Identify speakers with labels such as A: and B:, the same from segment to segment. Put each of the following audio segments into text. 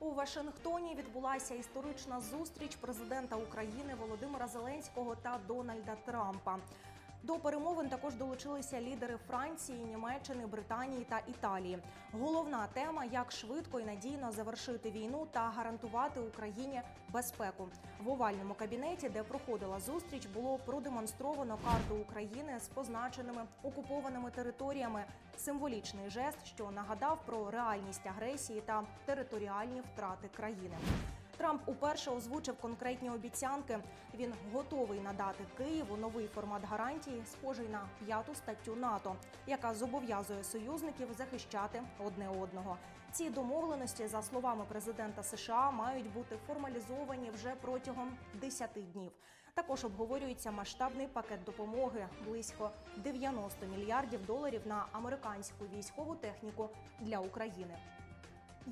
A: У Вашингтоні відбулася історична зустріч президента України Володимира Зеленського та Дональда Трампа. До перемовин також долучилися лідери Франції, Німеччини, Британії та Італії. Головна тема як швидко і надійно завершити війну та гарантувати Україні безпеку. В овальному кабінеті, де проходила зустріч, було продемонстровано карту України з позначеними окупованими територіями. Символічний жест, що нагадав про реальність агресії та територіальні втрати країни. Трамп уперше озвучив конкретні обіцянки. Він готовий надати Києву новий формат гарантії, схожий на п'яту статтю НАТО, яка зобов'язує союзників захищати одне одного. Ці домовленості, за словами президента США, мають бути формалізовані вже протягом 10 днів. Також обговорюється масштабний пакет допомоги близько 90 мільярдів доларів на американську військову техніку для України.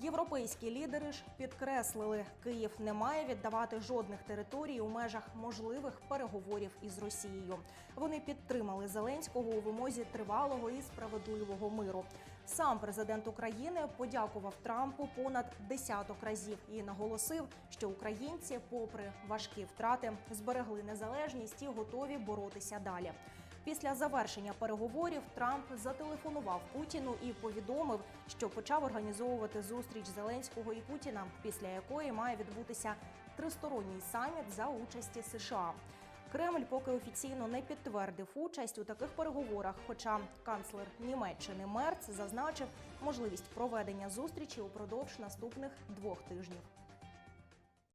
A: Європейські лідери ж підкреслили, Київ не має віддавати жодних територій у межах можливих переговорів із Росією. Вони підтримали Зеленського у вимозі тривалого і справедливого миру. Сам президент України подякував Трампу понад десяток разів і наголосив, що українці, попри важкі втрати, зберегли незалежність і готові боротися далі. Після завершення переговорів Трамп зателефонував Путіну і повідомив, що почав організовувати зустріч Зеленського і Путіна, після якої має відбутися тристоронній саміт за участі США. Кремль поки офіційно не підтвердив участь у таких переговорах. Хоча канцлер Німеччини Мерц зазначив можливість проведення зустрічі упродовж наступних двох тижнів.